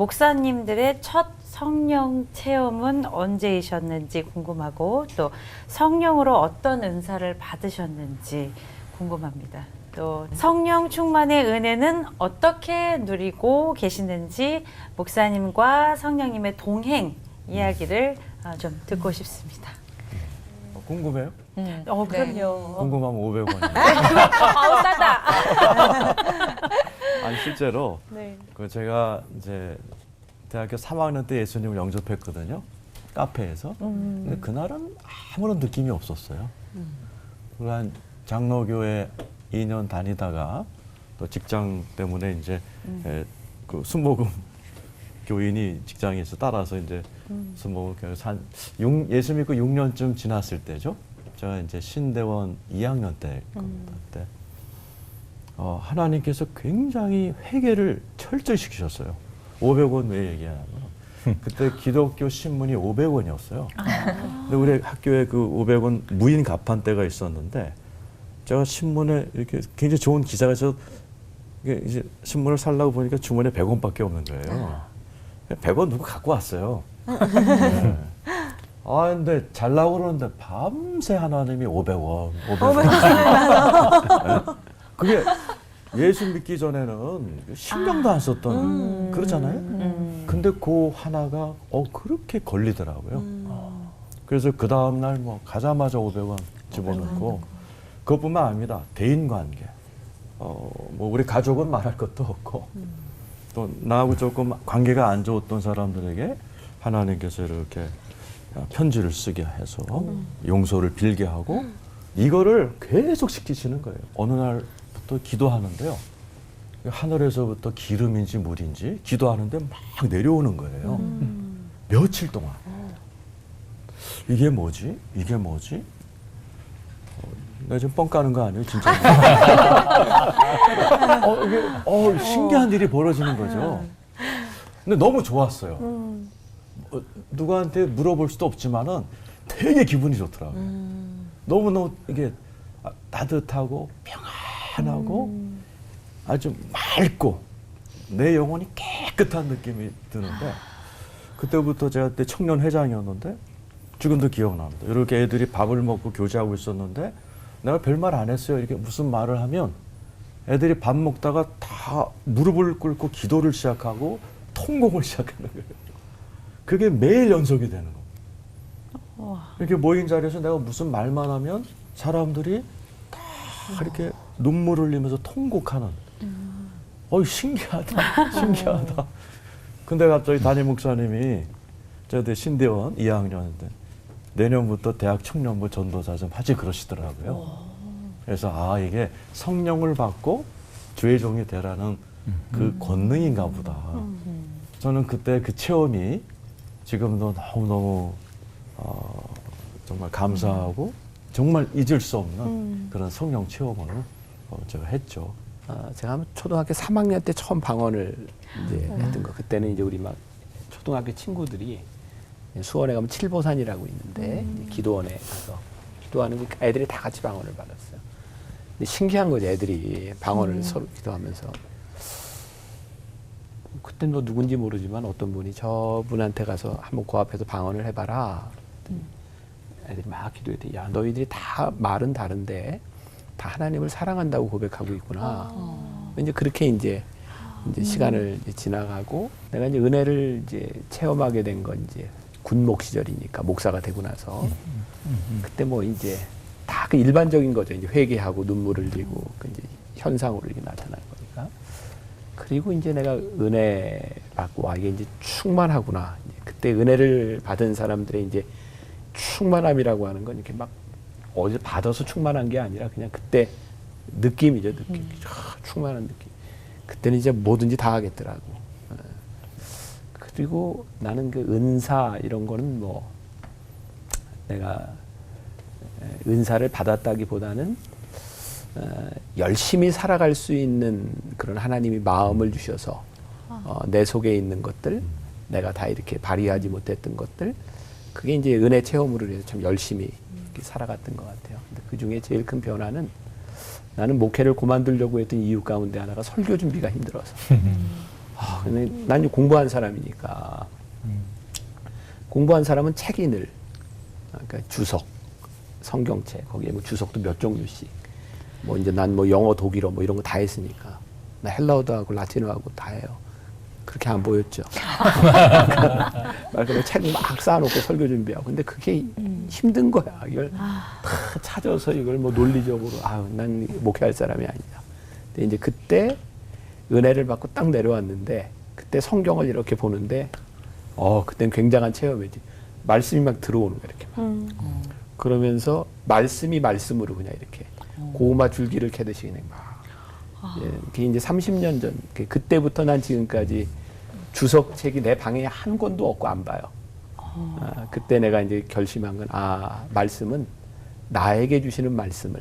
목사님들의 첫 성령 체험은 언제이셨는지 궁금하고 또 성령으로 어떤 은사를 받으셨는지 궁금합니다. 또 성령 충만의 은혜는 어떻게 누리고 계시는지 목사님과 성령님의 동행 이야기를 아, 좀 듣고 싶습니다. 어, 궁금해요? 어, 그럼요. 궁금하면 500원이에요. 아우 싸다. 아니 실제로 네. 그 제가 이제 대학교 3학년 때 예수님을 영접했거든요. 카페에서. 음. 근데 그날은 아무런 느낌이 없었어요. 그리고 한 장로교회 2년 다니다가 또 직장 때문에 이제 음. 에, 그 순복음 교인이 직장에 서 따라서 이제 음. 순복음 교회에서 한 육- 예수 믿고 6년쯤 지났을 때죠. 제가 이제 신대원 2학년 때일 겁니다. 음. 그때 어, 하나님께서 굉장히 회개를 철저히 시키셨어요. 500원 왜 얘기하냐면 그때 기독교 신문이 500원이었어요. 근데 우리 학교에 그 500원 무인 가판대가 있었는데 제가 신문에 이렇게 굉장히 좋은 기사가 있어서 이게 이제 신문을 살라고 보니까 주머니에 100원밖에 없는 거예요. 100원 누구 갖고 왔어요. 네. 아 근데 잘나고 그러는데 밤새 하나님이 500원, 500원. 그게 예수 믿기 전에는 신경도 안 썼던 그렇잖아요. 음. 근데 그 하나가 어 그렇게 걸리더라고요. 그래서 그 다음 날 뭐 가자마자 500원 집어넣고 그것뿐만 아니라 대인 관계. 어 뭐 우리 가족은 말할 것도 없고 또 나하고 조금 관계가 안 좋았던 사람들에게 하나님께서 이렇게 편지를 쓰게 해서 용서를 빌게 하고 이거를 계속 시키시는 거예요. 어느 날 부터 기도하는데요. 하늘에서부터 기름인지 물인지 기도하는데 막 내려오는 거예요. 며칠 동안. 이게 뭐지? 이게 뭐지? 어, 내가 지금 뻥 까는 거 아니에요, 진짜? 어, 이게 어, 신기한 일이 벌어지는 거죠. 근데 너무 좋았어요. 어, 누구한테 물어볼 수도 없지만은 되게 기분이 좋더라고요. 너무 너무 이게 아, 따뜻하고 평안 하고 아주 맑고 내 영혼이 깨끗한 느낌이 드는데 그때부터 제가 그때 청년 회장이었는데 지금도 기억납니다. 이렇게 애들이 밥을 먹고 교제하고 있었는데 내가 별말 안 했어요. 이렇게 무슨 말을 하면 애들이 밥 먹다가 다 무릎을 꿇고 기도를 시작하고 통곡을 시작하는 거예요. 그게 매일 연속이 되는 겁니다. 이렇게 모인 자리에서 내가 무슨 말만 하면 사람들이 다 이렇게 눈물 흘리면서 통곡하는. 어이 신기하다, 신기하다. 근데 갑자기 담임 목사님이 저때 신대원 2학년인데 내년부터 대학 청년부 전도사 좀 하지 그러시더라고요. 그래서 아 이게 성령을 받고 주의 종이 되라는 그 권능인가 보다. 저는 그때 그 체험이 지금도 너무 너무 어, 정말 감사하고 정말 잊을 수 없는 그런 성령 체험을 어, 제가 했죠. 어, 제가 아마 초등학교 3학년 때 처음 방언을 이제 했던 거. 그때는 이제 우리 막 초등학교 친구들이 수원에 가면 칠보산이라고 있는데 기도원에 가서 기도하는 그 애들이 다 같이 방언을 받았어요. 근데 신기한 거죠, 애들이 방언을 서로 기도하면서. 그땐 뭐 누군지 모르지만 어떤 분이 저분한테 가서 한번 그 앞에서 방언을 해봐라. 애들이 막 기도했더니 야 너희들이 다 말은 다른데 다 하나님을 사랑한다고 고백하고 있구나. 이제 그렇게 이제 이제 시간을 이제 지나가고 내가 이제 은혜를 이제 체험하게 된 건 이제 군목 시절이니까 목사가 되고 나서 그때 뭐 이제 다 그 일반적인 거죠. 이제 회개하고 눈물을 흘리고 그 이제 현상으로 이렇게 나타나는 거니까. 그리고 이제 내가 은혜 받고 와 이게 이제 충만하구나. 이제 그때 은혜를 받은 사람들의 이제 충만함이라고 하는 건 이렇게 막 어디 받아서 충만한 게 아니라 그냥 그때 느낌이죠 느낌. 아, 충만한 느낌. 그때는 이제 뭐든지 다 하겠더라고. 어. 그리고 나는 그 은사 이런 거는 뭐 내가 에, 은사를 받았다기보다는 어, 열심히 살아갈 수 있는 그런 하나님이 마음을 주셔서 어, 내 속에 있는 것들 내가 다 이렇게 발휘하지 못했던 것들 그게 이제 은혜 체험으로 해서 참 열심히 살아갔던 것 같아요. 근데 그 중에 제일 큰 변화는 나는 목회를 그만두려고 했던 이유 가운데 하나가 설교 준비가 힘들어서. 아, 근데 난 공부한 사람이니까. 공부한 사람은 책이 늘 그러니까 주석, 성경책 거기에 뭐 주석도 몇 종류씩. 뭐 이제 난 뭐 영어, 독일어 뭐 이런 거 다 했으니까. 나 헬라어도 하고 라틴어 하고 다 해요. 그렇게 안 보였죠. 말 그대로 책 막 쌓아놓고 설교 준비하고. 근데 그게 힘든 거야. 이걸 다 찾아서 이걸 뭐 논리적으로 아유 난 목회할 사람이 아니다. 근데 이제 그때 은혜를 받고 딱 내려왔는데 그때 성경을 이렇게 보는데 어 그땐 굉장한 체험이지. 말씀이 막 들어오는 거야 이렇게 막. 그러면서 말씀이 말씀으로 그냥 이렇게 고구마 줄기를 캐듯이 그냥 막. 예, 그게 이제 30년 전 그- 그때부터 난 지금까지 주석책이 내 방에 한 권도 없고 안 봐요. 아, 그때 내가 이제 결심한 건 아 말씀은 나에게 주시는 말씀을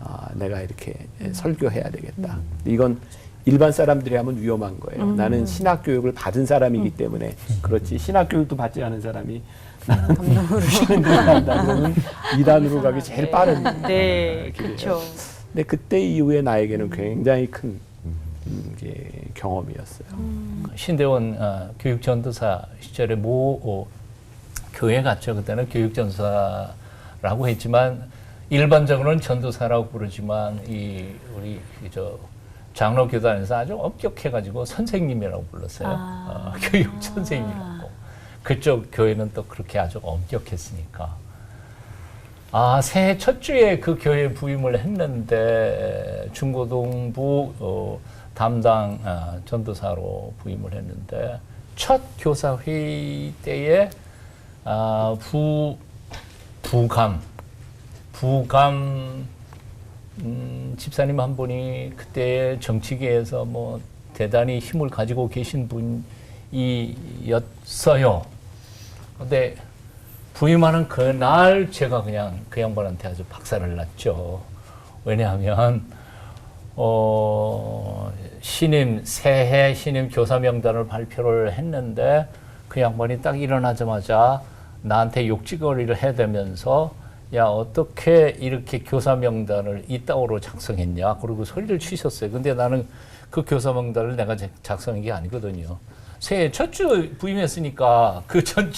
아, 내가 이렇게 예, 설교해야 되겠다. 이건 일반 사람들이 하면 위험한 거예요. 나는 신학 교육을 받은 사람이기 때문에 그렇지 신학 교육도 받지 않은 사람이 나는 대로 한다 그러면 이단으로 가기 제일 빠른 네, 아, 길이에요. 그렇죠. 근데 그때 이후에 나에게는 굉장히 큰 음, 경험이었어요. 신대원 어, 교육전도사 시절에 모 어, 교회 갔죠. 그때는 교육전도사라고 했지만 일반적으로는 전도사라고 부르지만 이 우리 이저 장로 교단에서 아주 엄격해가지고 선생님이라고 불렀어요. 아. 어, 교육 선생님이라고. 그쪽 교회는 또 그렇게 아주 엄격했으니까. 아, 새해 첫 주에 그 교회에 부임을 했는데 중고등부 어, 담당 아, 전도사로 부임을 했는데 첫 교사 회의 때에 아, 부 부감 부감 음, 집사님 한 분이 그때 정치계에서 뭐 대단히 힘을 가지고 계신 분이었어요. 근데 부임하는 그날 제가 그냥 그 양반한테 아주 박살을 났죠. 왜냐하면 어, 신임 새해 신임 교사 명단을 발표를 했는데 그 양반이 딱 일어나자마자 나한테 욕지거리를 해대면서 야 어떻게 이렇게 교사 명단을 이따오로 작성했냐 그리고 소리를 치셨어요. 근데 나는 그 교사 명단을 내가 작- 작성한 게 아니거든요. 새해 첫 주 부임했으니까 그전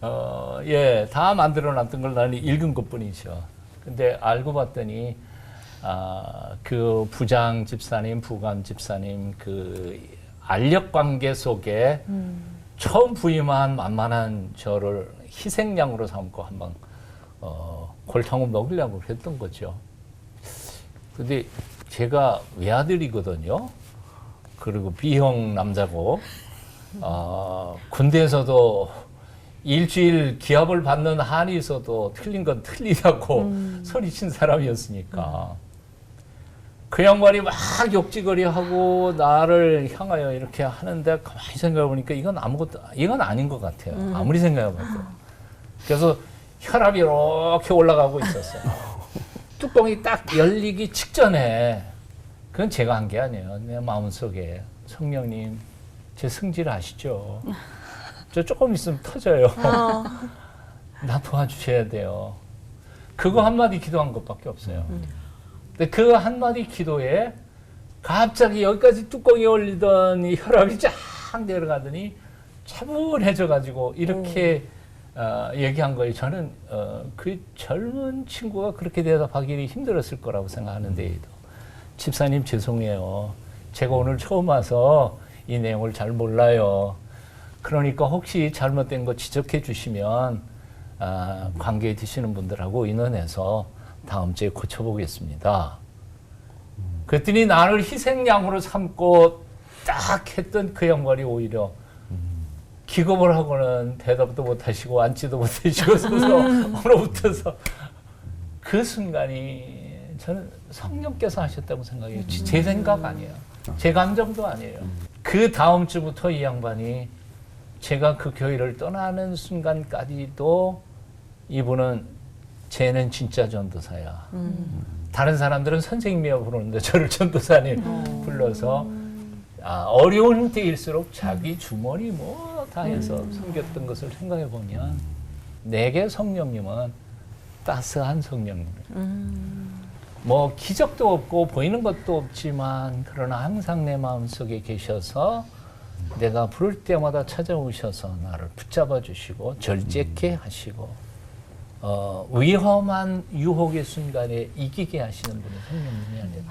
어, 예, 다 만들어 놨던 걸 나는 읽은 것 뿐이죠. 근데 알고 봤더니, 아, 그 부장 집사님, 부감 집사님, 그 알력 관계 속에 처음 부임한 만만한 저를 희생양으로 삼고 한번, 어, 골탕을 먹으려고 했던 거죠. 근데 제가 외아들이거든요. 그리고 B형 남자고, 어, 군대에서도 일주일 기합을 받는 한이 있어도 틀린 건 틀리다고 소리친 사람이었으니까. 그 양반이 막 욕지거리하고 나를 향하여 이렇게 하는데 가만히 생각해 보니까 이건 아무것도 이건 아닌 것 같아요. 아무리 생각해 봐도. 그래서 혈압이 이렇게 올라가고 있었어요. 뚜껑이 딱 열리기 직전에 그건 제가 한 게 아니에요. 내 마음속에 성령님 제 승질 아시죠? 저 조금 있으면 터져요. 나 도와주셔야 돼요. 그거 한마디 기도한 것밖에 없어요. 근데 그 한마디 기도에 갑자기 여기까지 뚜껑이 열리던 이 혈압이 쫙 내려가더니 차분해져 가지고 이렇게 어, 얘기한 거예요. 저는 어, 그 젊은 친구가 그렇게 대답하기 힘들었을 거라고 생각하는데도 집사님 죄송해요. 제가 오늘 처음 와서 이 내용을 잘 몰라요. 그러니까 혹시 잘못된 거 지적해 주시면 아, 관계에 드시는 분들하고 인원해서 다음 주에 고쳐보겠습니다. 그랬더니 나를 희생양으로 삼고 딱 했던 그 양반이 오히려 기겁을 하고는 대답도 못하시고 앉지도 못하시고 서서 얼어붙어서 그 순간이 저는 성령께서 하셨다고 생각해요. 지- 제 생각 아니에요. 제 감정도 아니에요. 그 다음 주부터 이 양반이 제가 그 교회를 떠나는 순간까지도 이분은 쟤는 진짜 전도사야. 다른 사람들은 선생님이라고 부르는데 저를 전도사님 불러서 아, 어려운 때일수록 자기 주머니 뭐 다 해서 섬겼던 것을 생각해 보면 내게 성령님은 따스한 성령님. 뭐 기적도 없고 보이는 것도 없지만 그러나 항상 내 마음 속에 계셔서 내가 부를 때마다 찾아오셔서 나를 붙잡아 주시고 절제케 하시고 어, 위험한 유혹의 순간에 이기게 하시는 분이 성령님이 아니라